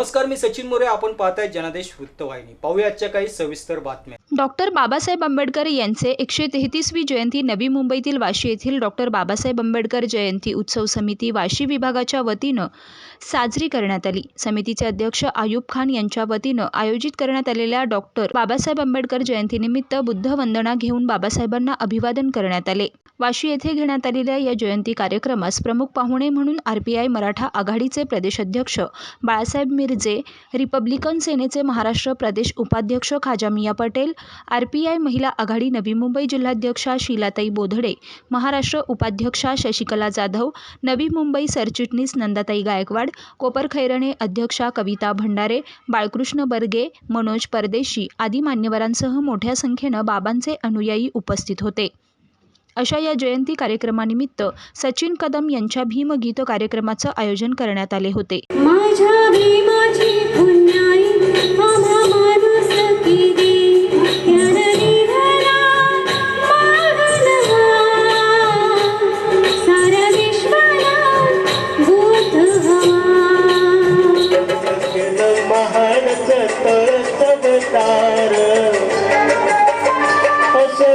नमस्कार मी सचिन मोरे. आपण पाहताय जनादेश वृत्तवाहिनी. पाहूया आजच्या काही सविस्तर बातम्या. डॉक्टर बाबासाहेब आंबेडकर यांचे एकशे तेहतीसवी जयंती नवी मुंबईतील वाशी येथील डॉक्टर बाबासाहेब आंबेडकर जयंती उत्सव समिती वाशी विभागाच्या वतीनं साजरी करण्यात आली. समितीचे अध्यक्ष आयुब खान यांच्या वतीनं आयोजित करण्यात आलेल्या डॉक्टर बाबासाहेब आंबेडकर जयंतीनिमित्त बुद्ध वंदना घेऊन बाबासाहेबांना अभिवादन करण्यात आले. वाशी येथे घेण्यात आलेल्या या जयंती कार्यक्रमास प्रमुख पाहुणे म्हणून आर पी आय मराठा आघाडीचे प्रदेशाध्यक्ष बाळासाहेब मिरजे रिपब्लिकन सेनेचे महाराष्ट्र प्रदेश उपाध्यक्ष खाजा मिया पटेल आर पी आय महिला आघाडी नवी मुंबई जिल्हाध्यक्षा शीलाताई बोधडे महाराष्ट्र उपाध्यक्षा शशिकला जाधव नवी मुंबई सरचिटणीस नंदाताई गायकवाड कोपर खैरणे अध्यक्षा कविता भंडारे बाळकृष्ण बर्गे मनोज परदेशी आदी मान्यवरांसह मोठ्या संख्येनं बाबांचे अनुयायी उपस्थित होते. अशा या जयंती कार्यक्रमानिमित्त सचिन कदम यांच्या भीमगीत कार्यक्रमाचं आयोजन करण्यात आले होते.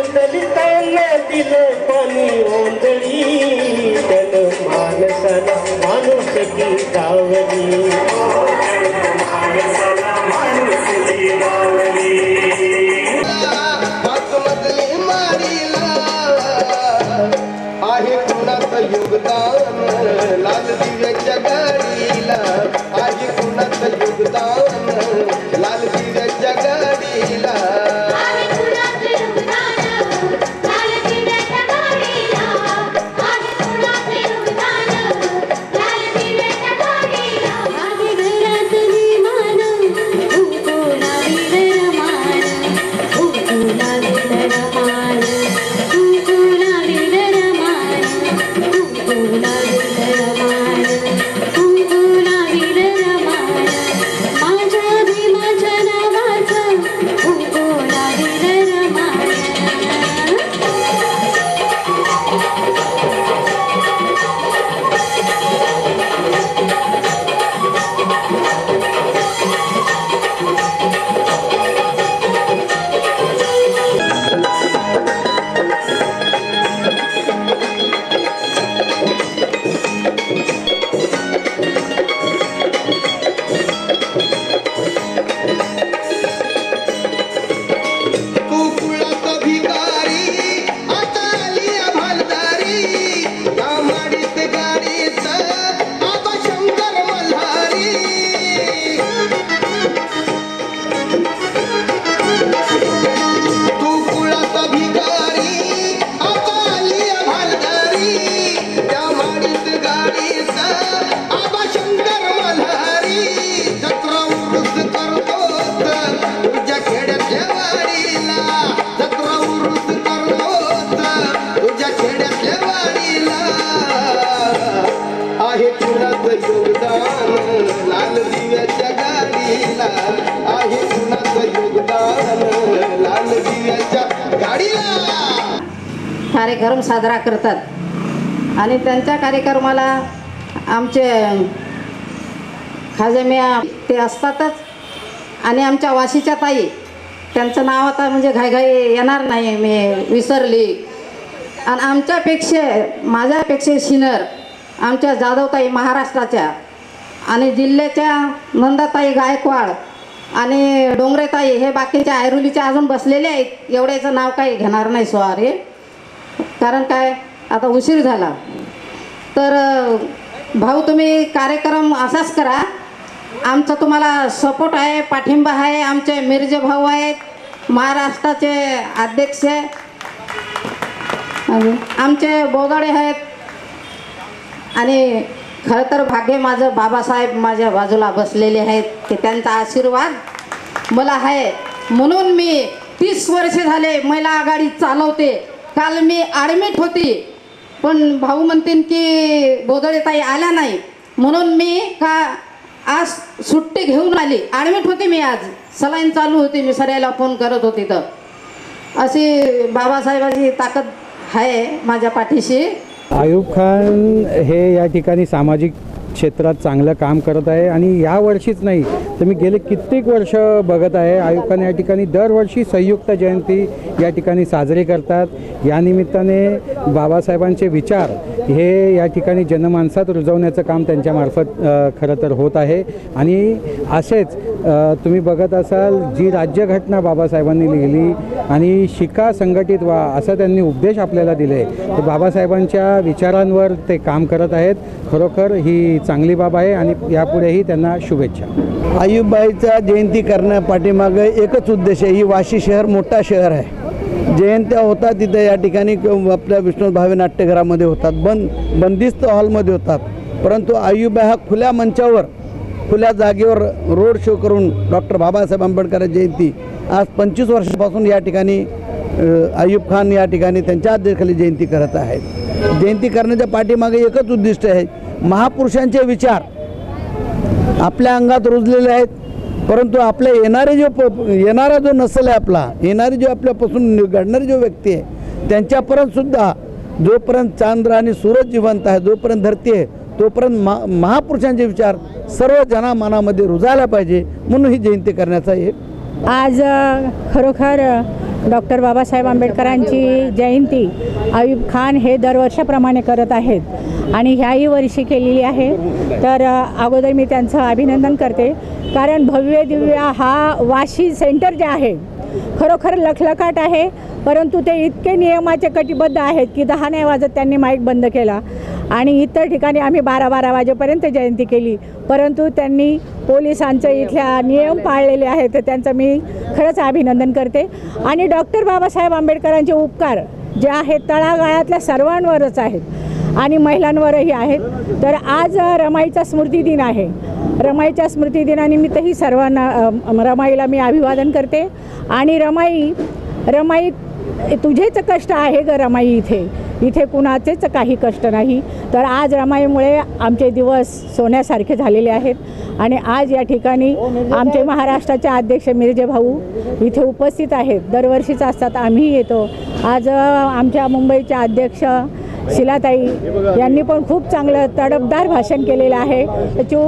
दलितांना दिलं पाणी ओंदळी त्यानं माणसाला माणूस की गावली योगदान लाल दिव्याच्या गाडीला आहे कुणाचं योगदान लाल दिव्याच्या गाडीला कार्यक्रम साजरा करतात. आणि त्यांच्या कार्यक्रमाला आमचे खाजमिया ते असतातच. आणि आमच्या वाशीच्या ताई त्यांचं नाव आता म्हणजे घाईघाई येणार नाही मी विसरली. आणि आमच्यापेक्षा माझ्यापेक्षा सिनर आमच्या जाधवताई महाराष्ट्राच्या आणि जिल्ह्याच्या नंदाताई गायकवाड आणि डोंगरेताई हे बाकीच्या ऐरोलीच्या अजून बसलेले आहेत. एवढ्याचं नाव काही घेणार नाही सॉरी. कारण काय? आता उशीर झाला. तर भाऊ तुम्ही कार्यक्रम असाच करा. आमचा तुम्हाला सपोर्ट आहे पाठिंबा आहे आमचे मिरजे भाऊ आहेत महाराष्ट्राचे अध्यक्ष. आमचे बोगाडे आहेत आणि खरं तर भाग्य माझं बाबासाहेब माझ्या बाजूला बसलेले आहेत ते त्यांचा आशीर्वाद मला आहे. म्हणून मी तीस वर्षे झाले महिला आघाडी चालवते. काल मी ॲडमिट होती. पण भाऊ म्हणतील की गोदळेताई आल्या नाही. म्हणून मी का आज सुट्टी घेऊन आली. ॲडमिट होती मी आज. सलाईन चालू होती. मी सरायला फोन करत होती तर. अशी बाबासाहेबाची ताकद आहे माझ्या पाठीशी. आयुब खान हे या ठिकाणी सामाजिक क्षेत्रात चांगलं काम करत आहे आणि या वर्षीच नाही तर मी गेले कित्येक वर्ष बघत आहे. आयुक्तांनी या ठिकाणी दरवर्षी संयुक्त जयंती या ठिकाणी साजरी करतात. या निमित्ताने बाबासाहेबांचे विचार हे या ठिकाणी जनमानसात रुजवण्याचं काम त्यांच्यामार्फत खरं तर होत आहे. आणि असेच तुम्ही बघत असाल जी राज्यघटना बाबासाहेबांनी लिहिली आणि शिका संघटित व्हा असा त्यांनी उपदेश आपल्याला दिले. तर बाबासाहेबांच्या विचारांवर ते काम करत आहेत. खरोखर ही चांगली बाब आहे आणि यापुढेही त्यांना शुभेच्छा. आयुबाईचा जयंती करण्या पाठीमागं एकच उद्देश आहे. ही वाशी शहर मोठा शहर आहे. जयंत्या होतात तिथं या ठिकाणी आपल्या विष्णू भावे नाट्यघरामध्ये होतात. बंद बंदिस्त हॉलमध्ये होतात. परंतु आयुबाई हा खुल्या मंचावर खुल्या जागेवर रोड शो करून डॉक्टर बाबासाहेब आंबेडकर जयंती. आज पंचवीस वर्षापासून या ठिकाणी आयुब खान या ठिकाणी त्यांच्या अध्यक्षाली जयंती करत आहेत. जयंती करण्याच्या पाठीमागे एकच उद्दिष्ट आहे. महापुरुषांचे विचार. आपल्या अंगात रुजलेले आहेत परंतु आपल्या येणारे जो प येणारा जो नसल आहे आपला येणारी जो आपल्यापासून घडणारी जो व्यक्ती आहे त्यांच्यापर्यंतसुद्धा जोपर्यंत चांद्र आणि सूरज जिवंत आहे जोपर्यंत धरती आहे तोपर्यंत मा महापुरुषांचे विचार सर्व जनामनामध्ये रुजायला पाहिजे म्हणून ही जयंती करण्याचा एक आज खरोखर डॉक्टर बाबासाहेब आंबेडकरांची जयंती आयुब खान हे दरवर्षाप्रमाणे करत आहेत. आणि ह्याही वर्षी केलेली आहे. तर अगोदर मी त्यांचं अभिनंदन करते. कारण भव्य दिव्य हा वाशी सेंटर जे आहे खरोखर लखलखाट आहे. परंतु ते इतके नियमाचे कटिबद्ध आहेत की दहा नाही वाजत त्यांनी माईक बंद केला. आणि इतर ठिकाणी आम्ही बारा बारा वाजेपर्यंत जयंती केली. परंतु त्यांनी पोलिसांचं इथल्या नियम पाळलेले आहेत तर त्यांचं मी खरंच अभिनंदन करते. आणि डॉक्टर बाबासाहेब आंबेडकरांचे उपकार जे आहेत तळागाळातल्या सर्वांवरच आहेत आणि महिलांवरही आहेत. तर आज रमाईचा स्मृती दिन आहे. रमाईच्या स्मृती दिनानिमित्तही सर्वांना रमाईला मी अभिवादन करते. आणि रमाई रमाई तुझेच कष्ट आहे ग रमाई इथे. इथे कुणाचेच काही कष्ट नाही. तर आज रमाईमुळे आमचे दिवस सोन्यासारखे झालेले आहेत. आणि आज या ठिकाणी आमचे महाराष्ट्राचे अध्यक्ष मिरजे भाऊ इथे उपस्थित आहेत. दरवर्षीच असतात. आम्ही येतो. आज आमच्या मुंबईच्या अध्यक्ष शिलाताई यांनी पण खूप चांगलं तडपदार भाषण केलेलं आहे. चू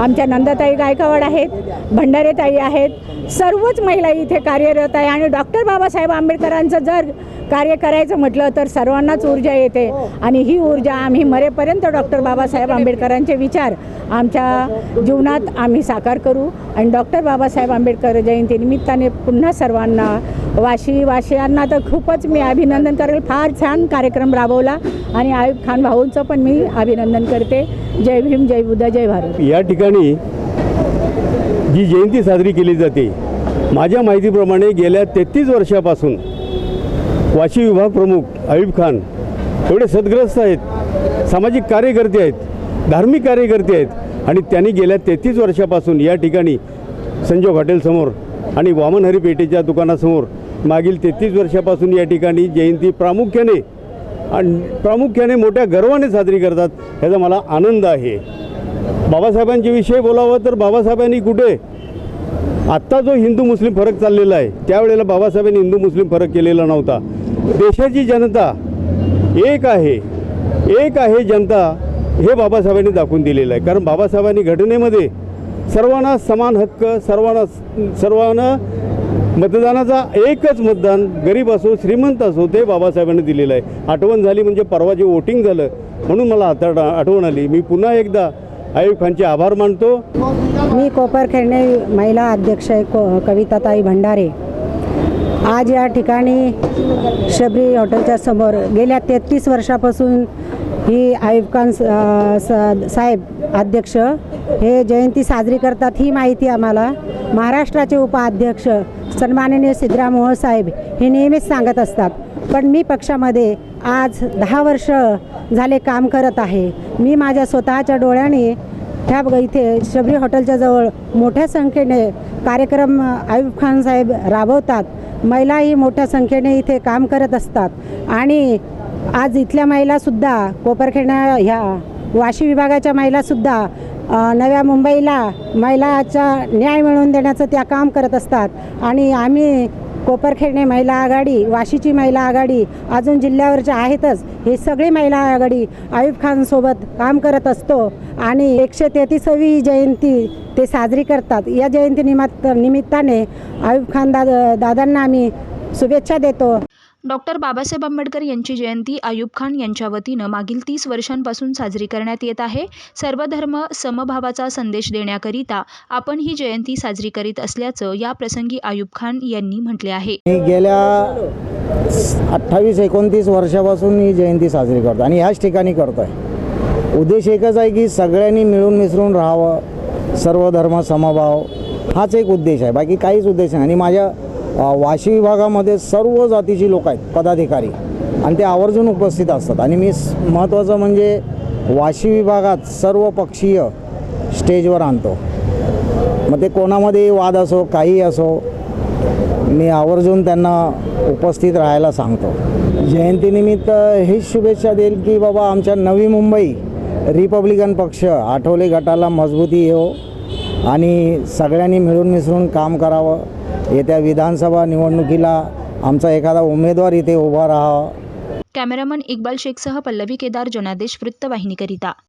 आमच्या नंदाताई गायकवाड आहेत भंडारेताई आहेत. सर्वच महिला इथे कार्यरत आहे. आणि डॉक्टर बाबासाहेब आंबेडकरांचं जर कार्य करायचं म्हटलं तर सर्वांनाच ऊर्जा येते. आणि ही ऊर्जा आम्ही मरेपर्यंत डॉक्टर बाबासाहेब आंबेडकरांचे विचार आमच्या जीवनात आम्ही साकार करू. आणि डॉक्टर बाबासाहेब आंबेडकर जयंतीनिमित्ताने पुन्हा सर्वांना वाशी वाशियांना तर खूपच मी अभिनंदन करेल. फार छान कार्यक्रम राबवला. आणि आयुब खान भाऊंचं पण मी अभिनंदन करते. जय भीम जय बुद्ध जय भारत. या ठिकाणी जी जयंती साजरी केली जाते माझ्या माहितीप्रमाणे गेल्या तेहतीस वर्षापासून वाशी विभाग प्रमुख आयुब खान एवढे सद्ग्रस्त आहेत सामाजिक कार्यकर्ते आहेत धार्मिक कार्यकर्ते आहेत आणि त्यांनी गेल्या तेहतीस वर्षापासून या ठिकाणी संजोग हॉटेलसमोर आणि वामनहरी पेठेच्या दुकानासमोर मागील तेहतीस वर्षापासून या ठिकाणी जयंती प्रामुख्याने आणि प्रामुख्याने मोठ्या गर्वाने साजरी करतात ह्याचा मला आनंद आहे. बाबासाहेबांच्या विषयी बोलावं तर बाबासाहेबांनी कुठे आत्ता जो हिंदू मुस्लिम फरक चाललेला आहे त्यावेळेला बाबासाहेबांनी हिंदू मुस्लिम फरक केलेला नव्हता. देशाची जनता एक आहे एक आहे जनता हे बाबासाहेबांनी दाखवून दिलेलं आहे. कारण बाबासाहेबांनी घटनेमध्ये सर्वांना समान हक्क सर्वांना सर्वांना मतदानाचा एकच मतदान गरीब असो श्रीमंत असो ते बाबासाहेबांनी दिलेलं आहे. आठवण झाली म्हणजे परवा जे वोटिंग झालं म्हणून मला आता आठवण आली. मी पुन्हा एकदा आयुब खानचे आभार मानतो. मी कोपरखेडणे महिला अध्यक्ष आहे को कविताताई भंडारे. आज या ठिकाणी शबरी हॉटेलच्या समोर गेल्या तेहतीस वर्षापासून ही आयुब खान स- स- साहेब अध्यक्ष हे जयंती साजरी करतात ही माहिती आम्हाला. महाराष्ट्राचे उपाध्यक्ष सन्माननीय सिद्धराम साहेब हे नेहमीच सांगत असतात. पण मी पक्षामध्ये आज दहा वर्ष झाले काम करत आहे. मी माझ्या स्वतःच्या डोळ्याने ह्या इथे शबरी हॉटेलच्या जवळ मोठ्या संख्येने कार्यक्रम आयुब खान साहेब राबवतात. महिलाही मोठ्या संख्येने इथे काम करत असतात. आणि आज इथल्या महिलासुद्धा कोपरखेडा ह्या वाशी विभागाच्या महिलासुद्धा नव्या मुंबईला महिलाचा न्याय मिळवून देण्याचं त्या काम करत असतात. आणि आम्ही कोपरखेडणे महिला आघाडी वाशीची महिला आघाडी अजून जिल्ह्यावरच्या आहेतच हे सगळे महिला आघाडी आयुब खानसोबत काम करत असतो. आणि एकशे तेहतीसावी जयंती ते साजरी करतात. या जयंती निमित्त निमित्ताने आयुब खान दादा दादांना आम्ही शुभेच्छा देतो. डॉक्टर बाबासाहेब आंबेडकर यांची जयंती आयुब खान यांच्या वतीनं मागील तीस वर्षांपासून साजरी करण्यात येत आहे. सर्वधर्म समभावाचा संदेश देण्याकरिता आपण ही जयंती साजरी करीत असल्याचं या प्रसंगी आयुब खान यांनी म्हटले आहे. गेल्या अठ्ठावीस एकोणतीस वर्षापासून ही जयंती साजरी करतो आणि ह्याच ठिकाणी करतो आहे उद्देश एकच आहे की सगळ्यांनी मिळून मिसळून राहावं. सर्वधर्म समभाव हाच एक उद्देश आहे. बाकी काहीच उद्देश नाही. आणि माझ्या वाशी विभागामध्ये सर्व जातीची लोक आहेत पदाधिकारी. आणि ते आवर्जून उपस्थित असतात. आणि मी महत्त्वाचं म्हणजे वाशी विभागात सर्व पक्षीय स्टेजवर आणतो. मग ते कोणामध्ये वाद असो काही असो मी आवर्जून त्यांना उपस्थित राहायला सांगतो. जयंतीनिमित्त हीच शुभेच्छा देईल की बाबा आमच्या नवी मुंबई रिपब्लिकन पक्ष आठवले गटाला मजबूती येऊ आणि सगळ्यांनी मिळून मिसळून काम करावं. येत्या विधानसभा निवडणुकीला आमचा एखादा उमेदवार इथे उभा राहावा. कॅमेरामन इक्बाल शेखसह पल्लवी केदार जनादेश वृत्तवाहिनीकरिता.